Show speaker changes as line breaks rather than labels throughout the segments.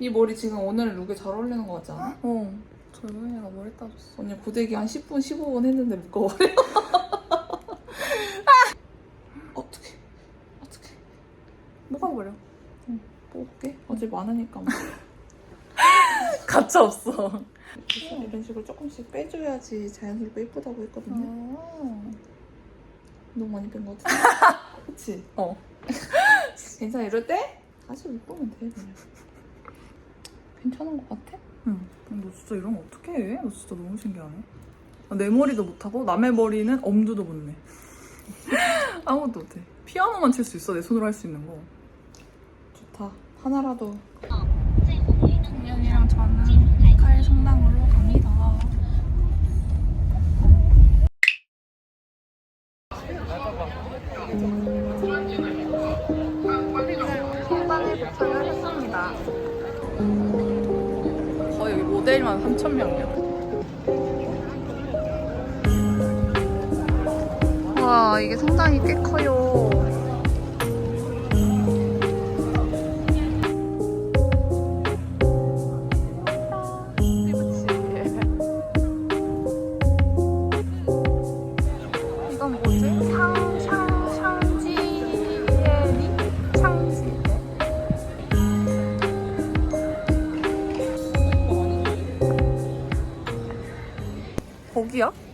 이 머리 지금 오늘 룩에 잘 어울리는 거 같지 않아?
어. 저 영현이가 머리 따줬어.
언니 고데기 한 10분, 15분 했는데 묶어버려. 어떡해. 어떡해.
먹어버려.
뽑을게. 어제 많으니까. 뭐.
가차 없어.
그래서 이런 식으로 조금씩 빼줘야지 자연스럽게 예쁘다고 했거든요.
어.
너무 많이 뺀 거 같은데. 그치?
어.
괜찮아. 이럴 때 다시 묶으면 돼. 그냥. 괜찮은 거 같아?
응. 너 진짜 이런 거 어떻게 해? 너 진짜 너무 신기하네. 아, 내 머리도 못하고 남의 머리는 엄두도 못 내. 아무것도 못해. 피아노만 칠 수 있어. 내 손으로 할 수 있는 거.
좋다. 하나라도.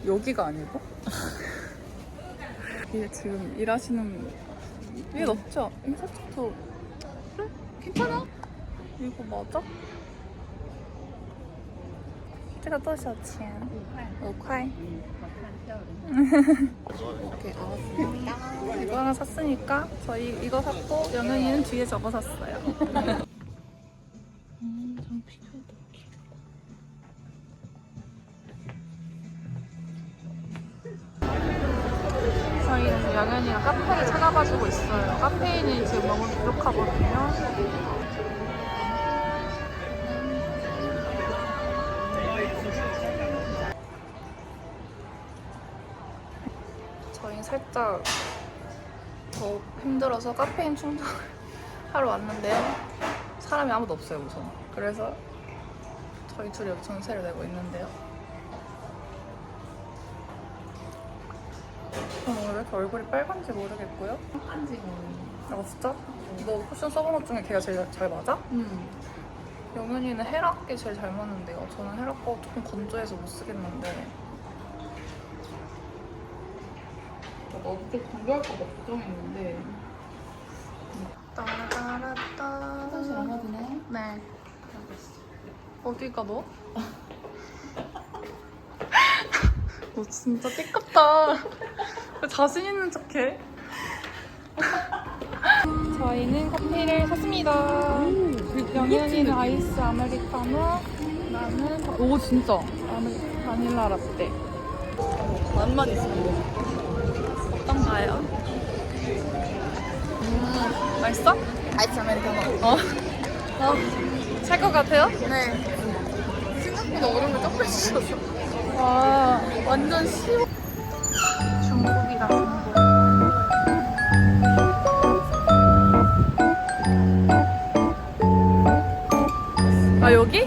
여기가 아니고? 이게 지금 일하시는 위에 넣죠? 이거 살짝 더 그래? 괜찮아? 이거 맞아? 这个多少钱？五块。 이렇게 알았습니다. 이거 하나 샀으니까 저희 이거 샀고 영현이는 뒤에 저거 샀어요. 살짝 더 힘들어서 카페인 충전을 하러 왔는데요. 사람이 아무도 없어요, 우선. 그래서 저희 둘이 전세를 내고 있는데요. 어, 왜 이렇게 얼굴이 빨간지 모르겠고요.
한지.
아 진짜? 너 쿠션 써본 것 중에 걔가 제일 잘 맞아?
음.
영현이는 헤라 게 제일 잘 맞는데요. 저는 헤라 거 조금 건조해서 못 쓰겠는데.
좀 공부할까 봐 걱정했는데.
따라따라따.
화장실 안 가도 되나?
네. 어디가 너? 너 진짜 띠껍다. 왜 자신 있는 척해? 저희는 커피를 샀습니다. 영현이는 아이스 아메리카노, 나는 바- 오 진짜 아메 바닐라 라떼. 맛만 있으면 어떤가요? 음, 맛있어?
아이스 아메리카노.
어? 살것 같아요?
네. 생각보다 얼음을 조금 주셨어.
와 완전 쉬워 중국이다 중국 아 여기?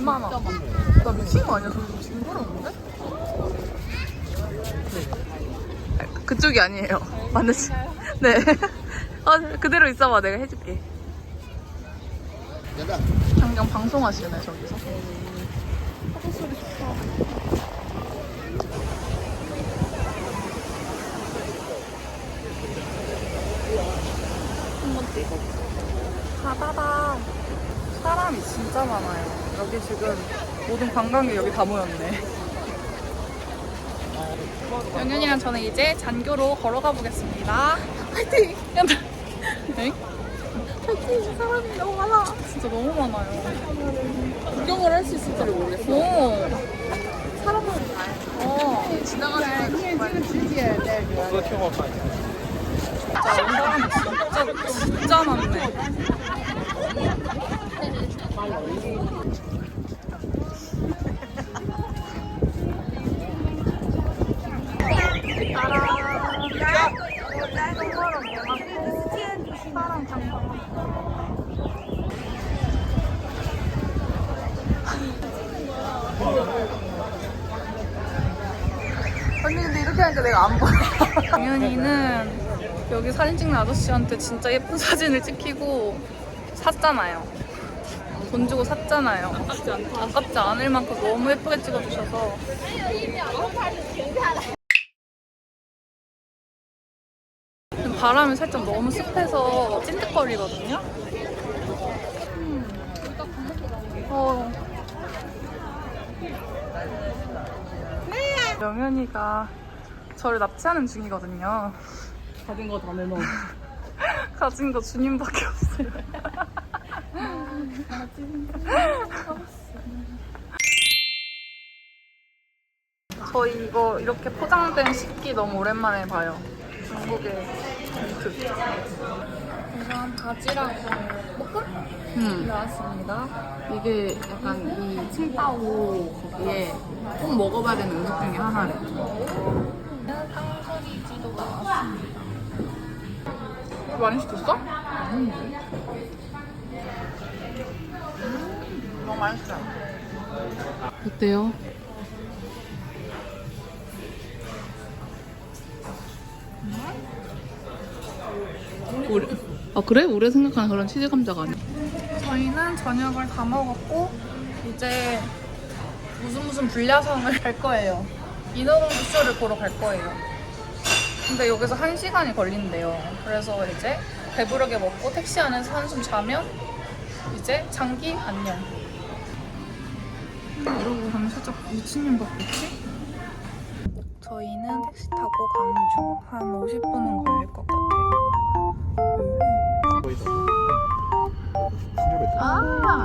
개 많아. 나 미친 거 아니야? 저기 징그러운데? 그쪽이 아니에요. 맞는지. 네. 어, 그대로 있어봐. 내가 해줄게. 당장 방송하시네, 저기서. 한번 찍어. 바다다. 사람이 진짜 많아요. 여기 지금 모든 관광객 여기 다 모였네. 영윤이랑 저는 이제 잔교로 걸어가 보겠습니다. 화이팅! 네? 화이팅! 사람이 너무 많아. 진짜 너무 많아요.
구경을 할 수 있을지 모르겠어.
오. 사람을 다 어. 지나가는 네,
정말 즐겨야 돼.
진짜 온다람 진짜 진짜 많네. 하니까 내가 안 보여. 당연히는 여기 사진 찍는 아저씨한테 진짜 예쁜 사진을 찍히고 샀잖아요. 돈 주고 샀잖아요. 아깝지, 않을 만큼 너무 예쁘게 찍어주셔서. 바람이 살짝 너무 습해서 찐득거리거든요. 음. 어. 명현이가 저를 납치하는 중이거든요.
가진 거 다 내놓어.
가진 거 주님밖에 없어요. 저희 이거 이렇게 포장된 식기 너무 오랜만에 봐요. 중국의 민트.
우선 바지락 볶음
음.
나왔습니다.
이게 약간 이 칭따오 거기에 꼭 먹어봐야 되는 음식 중에 하나래.
탕수리지도 나왔습니다.
많이 시켰어? 너무 맛있어요.
어때요? 우리, 아 그래? 우리가 생각하는 그런 치즈 감자가 아니야.
저희는 저녁을 다 먹었고 이제 무슨 무슨 불야성을 갈 거예요. 인어공주 쇼를 보러 갈 거예요. 근데 여기서 한 시간이 걸린대요. 그래서 이제 배부르게 먹고 택시 안에서 한숨 자면 이제 장기 안녕. 음, 이러고 가면 살짝 미친년 같겠지? 저희는 택시 타고 가는 중. 한 50분은 걸릴 것 같아요. 아!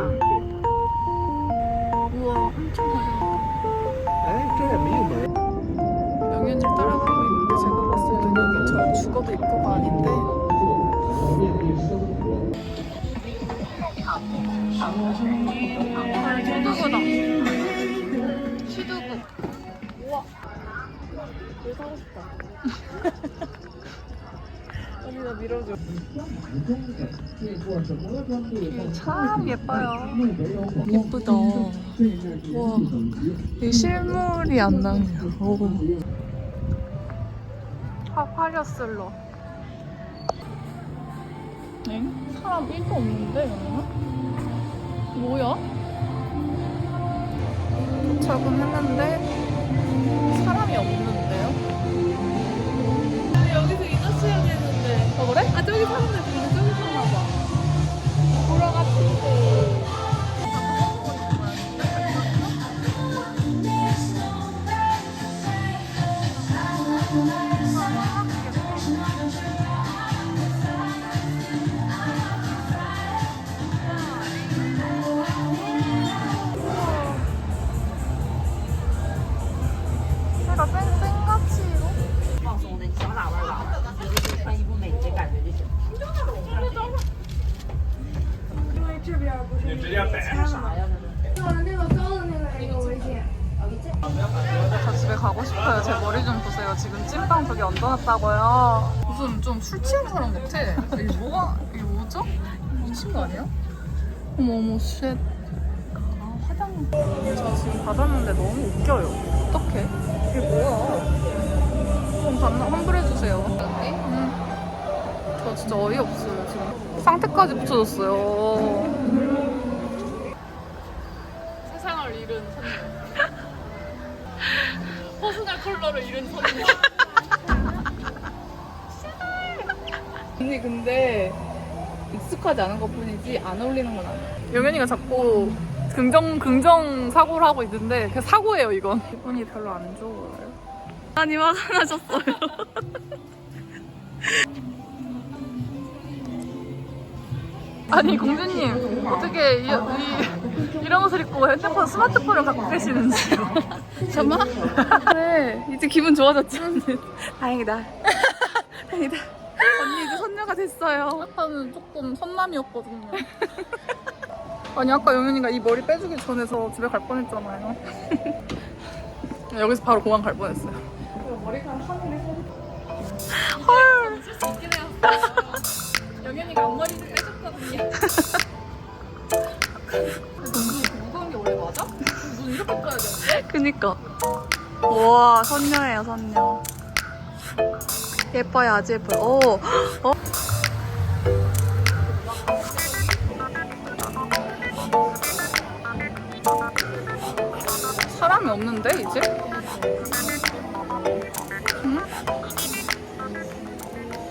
우와, 엄청 화려 저 죽어도 입고가 아닌데. 아, 시두부다? 시두부 우와. 이거 사고 싶다 언니 나 밀어줘. 참 예뻐요.
예쁘다.
우와. 이 실물이 안 나네요 오. 화, 화려슬러 엥? 사람 1도 없는데 여기는? 뭐야? 도착은 했는데 사람이 없는데요?
여기서 인어수야 되는데.
어 그래?
아 저기 사는데 저
집에 가고 싶어요. 제 머리 좀 보세요. 지금 찐빵 저기 얹어놨다고요. 무슨 좀 술 취한 사람 같아. 이게 뭐가, 이게 뭐죠? 미친 거 아니야? 어머, 어머, 쉣. 아, 화장. 저 지금 받았는데 너무 웃겨요. 어떡해? 이게 뭐야? 좀 반나 환불해주세요. 진짜 어이없어요, 지금. 상태까지 붙여줬어요.
세상을 잃은 선녀. 퍼스널 컬러를 잃은 선녀. 언니 근데 익숙하지 않은 것 뿐이지 안 어울리는 건 아니야.
영현이가 자꾸 긍정 긍정 사고를 하고 있는데 그 사고예요 이건. 기분이 별로 안 좋아요. 아니 화가 나셨어요. 아니 공주님 어떻게 이, 이 이 런 옷을 입고 핸드폰 스마트폰을 갖고 계시는지.
잠깐만. 그래, 이제 기분 좋아졌지? 다행이다. 다행이다. 언니 이제 선녀가 됐어요.
아까는 조금 선남이었거든요. 아니 아까 영현이가 이 머리 빼주기 전에 서 집에 갈 뻔했잖아요. 여기서 바로 공항 갈 뻔했어요. 헐.
영현이가 앞머리 무거운 게 원래 맞아? 눈 이렇게 떠야 돼.
그니까. 우와 선녀예요 선녀. 예뻐요 아주 예뻐요. 오. 어? 사람이 없는데 이제? 응?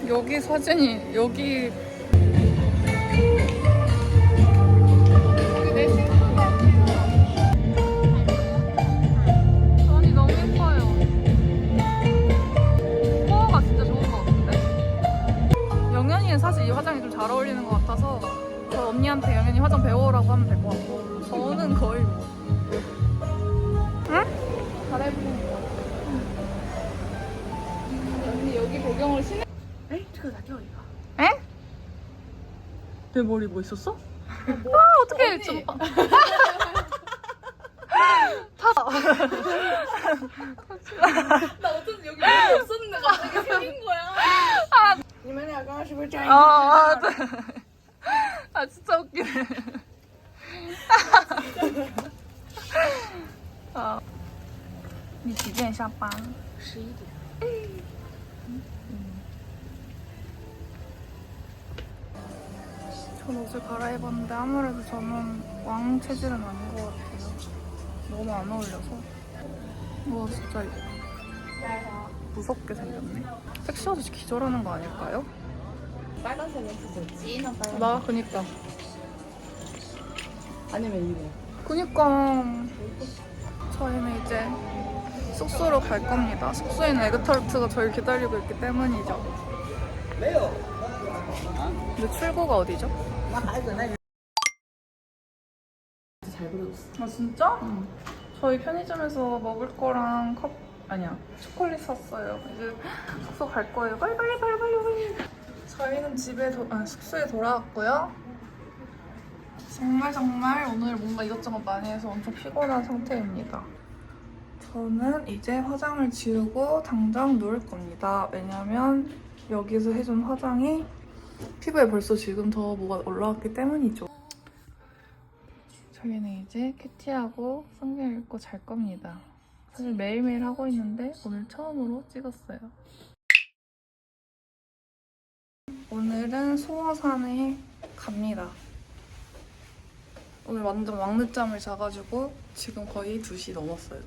여기 사진이 여기 사실 이 화장이 좀 잘 어울리는 것 같아서 저 언니한테 영현이 화장 배워오라고 하면 될 것 같고 저는 거의 뭐.
갈아입는 거. 언니 여기 배경을 신을
에? 내 머리 뭐 있었어? 아 어떡해. 좀
나 어쩐지 여기 왜 없었는데 갑자기 생긴 거야.
아, 아, 네. 아 진짜 웃기네. 아, 你几点下班？十一点。전 옷을 갈아입었는데 아무래도 저는 왕 체질은 아닌 것 같아요. 너무 안 어울려서. 와 진짜 무섭게 생겼네. 섹시 아저씨 기절하는 거 아닐까요?
진한 빨간.
나 그니까.
아니면 이거.
그니까 저희는 이제 숙소로 갈 겁니다. 숙소에는 에그타르트가 저를 기다리고 있기 때문이죠. 근데 출구가 어디죠?
잘 그려줬어.
아 진짜? 저희 편의점에서 먹을 거랑 컵 아니야 초콜릿 샀어요. 이제 숙소 갈 거예요. 빨리 빨리 빨리 빨리 빨리. 저희는 집에 도, 아, 숙소에 돌아왔고요. 정말 정말 오늘 뭔가 이것저것 많이 해서 엄청 피곤한 상태입니다. 저는 이제 화장을 지우고 당장 누울 겁니다. 왜냐면 여기서 해준 화장이 피부에 벌써 지금 더 뭐가 올라왔기 때문이죠. 저희는 이제 큐티하고 성경 읽고 잘 겁니다. 사실 매일매일 하고 있는데 오늘 처음으로 찍었어요. 오늘은 송어산에 갑니다. 오늘 완전 왕늦잠을 자가지고 지금 거의 2시 넘었어요.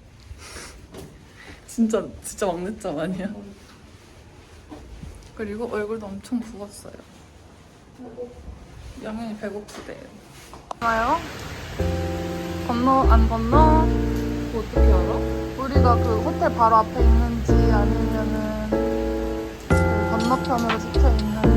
진짜 진짜 왕늦잠 아니야? 그리고 얼굴도 엄청 부었어요. 영현이 배고프대요. 가요? 건너 안 건너?
그거 어떻게 알아?
우리가 그 호텔 바로 앞에 있는지 아니면은 그 건너편으로 찍혀 있는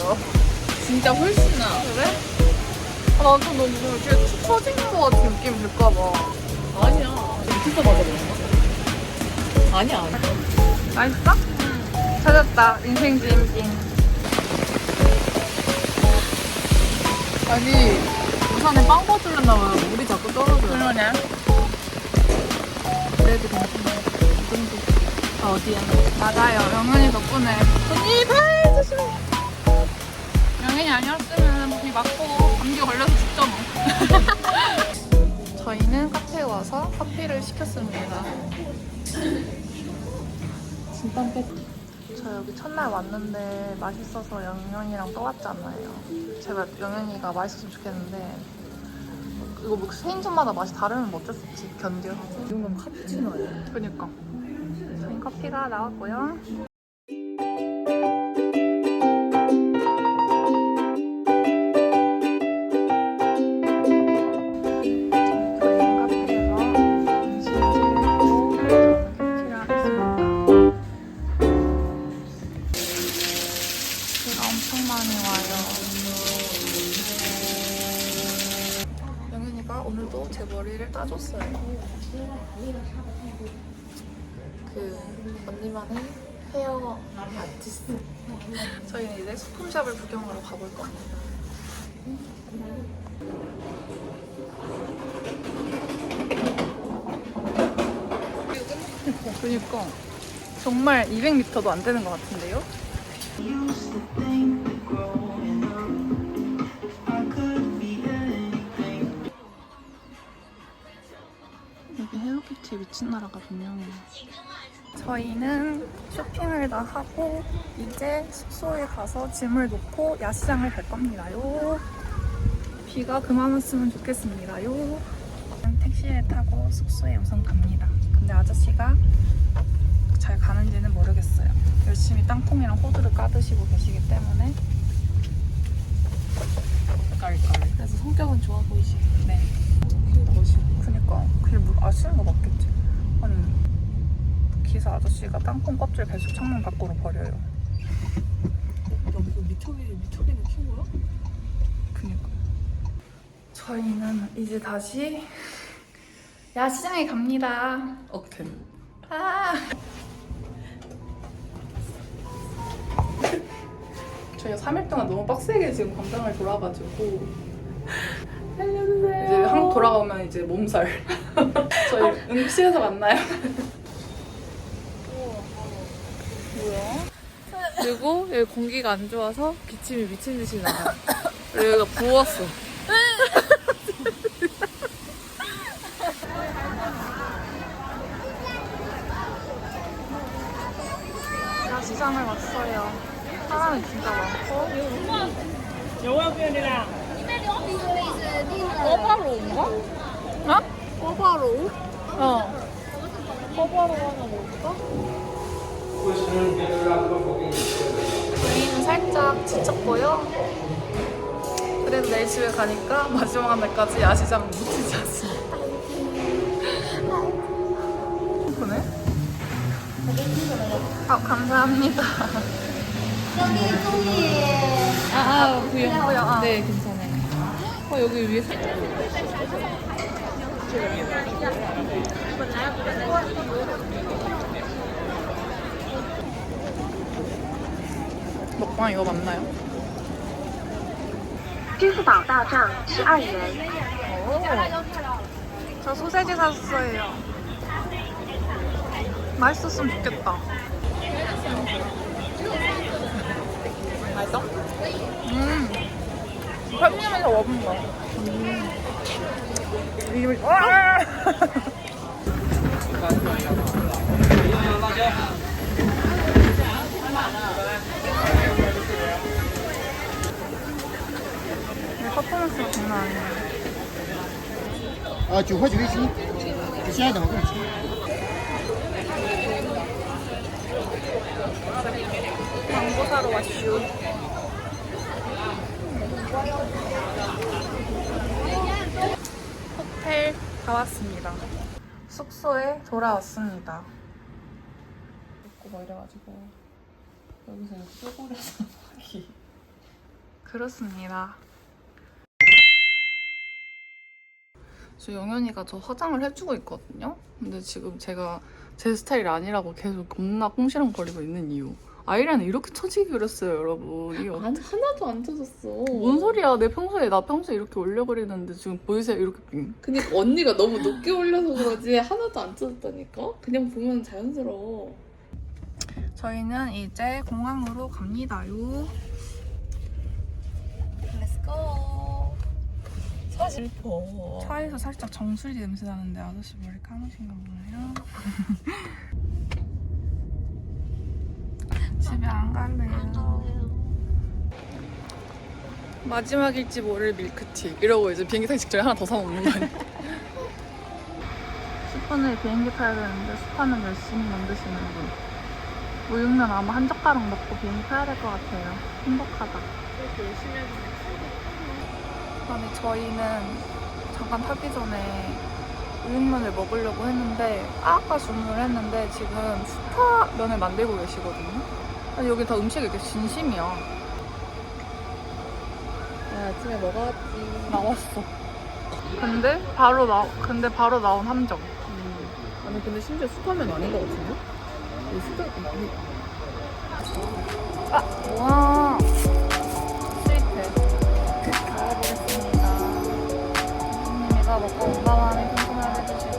진짜 훨씬 나.
그래? 아, 나좀 너무 이렇게 툭 터진 것 같은 느낌 들까봐.
아니야. 밑에서 맞아 그런가? 아니야. 아니야.
맛있어? 찾았다. 인생 지엠핑.
아니 우산에 빵 퍼주려나 봐요. 물이 자꾸 떨어져요.
그러냐?
그래도 괜찮아. 이 정도. 아 어디야?
맞아요. 영현이 덕분에. 언니 발 조심해. 영현이 아니었으면 몸이 맞고 감기 걸려서 죽잖아. 저희는 카페에 와서 커피를 시켰습니다.
진땀 뺐.
자저 여기 첫날 왔는데 맛있어서 영현이랑 또 왔잖아요. 제가 영현이가 맛있었으면 좋겠는데 이거 뭐 생선마다 맛이 다르면 뭐 어쩔 수 없지 견뎌.
이건 카푸치노예요.
그니까. 저희 커피가 나왔고요. 언니만의 헤어 아티스트. 저희는 이제 소품샵을 구경하러 가볼 겁니다. 그니까 정말 200m도 안 되는 것 같은데요? 여기 헬로키티 미친 나라가 분명해요. 저희는 쇼핑을 다 하고 이제 숙소에 가서 짐을 놓고 야시장을 갈 겁니다요. 비가 그만 왔으면 좋겠습니다요. 택시를 타고 숙소에 우선 갑니다. 근데 아저씨가 잘 가는지는 모르겠어요. 열심히 땅콩이랑 호두를 까드시고 계시기 때문에 깔깔.
그래서 성격은 좋아 보이시.
네. 그니까 그게 뭐 아시는 거 맞겠지? 아니 기사 아저씨가 땅콩 껍질 계속 창문 밖으로 버려요.
여기서 미쳐기 미쳐기는 킨 거야?
그니까. 저희는 이제 다시 야시장에 갑니다.
억텐.
아. 저희가 3일 동안 너무 빡세게 지금 감당을 돌아가지고
살려주세요.
이제 한국 돌아가면 이제 몸살. 저희 응급실에서 만나요. 뭐야?
그리고 여기 공기가 안 좋아서 기침이 미친 듯이 나요. 그리고 여기가 부었어.
야시장을 왔어요. 사람이 진짜 많고.
꺼바로운가?
어?
꺼바로?
어.
꺼바로 하나 먹을까?
우리는 살짝 지쳤고요. 그래도 내일 집에 가니까 마지막 날까지 야시장 묻히지 않습니다. 그네? 아, 감사합니다.
아, 아 구형.
뭐야? 아.
네, 괜찮아요. 어, 여기 위에
살먹 방 이거 맞나요?
支付宝到账十二元。
저 소세지 샀어요. 맛있었으면 좋겠다. 맛있어? 음. 편의점에서 먹은 거. 음. 이거 와! 퍼포먼스가 장난 아니야.
아, 주 화주 회시. 시야 나오고 있지.
광고 사러 왔슈. 호텔 가왔습니다. 숙소에 돌아왔습니다.
입고 막 이래가지고 여기서 쪼그려서 하기.
그렇습니다. 저 영현이가 저 화장을 해주고 있거든요. 근데 지금 제가 제 스타일이 아니라고 계속 겁나 꽁시렁거리고 있는 이유. 아이라인 이렇게 처지게 그렸어요, 여러분. 이게
안, 하나도 안 쳐졌어.
뭔 소리야? 내 평소에 나 평소에 이렇게 올려 그리는데 지금 보이세요? 이렇게 빙.
그니까 언니가 너무 높게 올려서 그러지 하나도 안 쳐졌다니까? 그냥 보면 자연스러워.
저희는 이제 공항으로 갑니다요.
슬퍼.
차에서 살짝 정수리 냄새 나는데 아저씨 머리 감으신가 보네요. 집에 안 갈래요. 마지막일지 모를 밀크티 이러고 이제 비행기 타기 직전에 하나 더 사 먹는 거 아니야? 10분에 비행기 타야 되는데 스파는 열심히 만드시는 분. 우육면 아마 한 젓가락 먹고 비행기 타야 될 것 같아요. 행복하다. 아니 저희는 잠깐 타기 전에 우육면을 먹으려고 했는데 아까 주문을 했는데 지금 스파면을 만들고 계시거든요. 아니 여기 다 음식이 이렇게 진심이야.
아, 아침에 먹어왔지.
나왔어. 근데 바로 나 근데 바로 나온 함정.
아니 근데 심지어 슈퍼맨 아닌 것 같은데? 이 슈퍼
이와 선생님이가 먹고 온다만에 궁금해 해주시고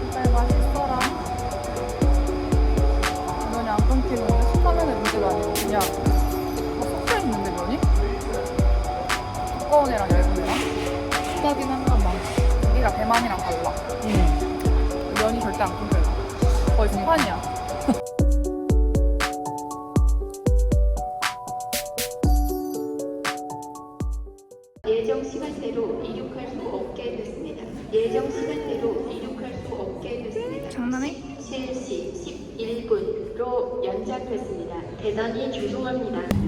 진짜 맛있어라. 면이 안 끊기는데 슈퍼맨의 문제가 아니고 그냥 다 섞여 있는데 면이? 두꺼운 애랑 얇은 애랑
한가 봐.
여기가 대만이랑 달라.
응.
면이 절대 안 끊겨요. 거의 스판이야.
대단히 죄송합니다.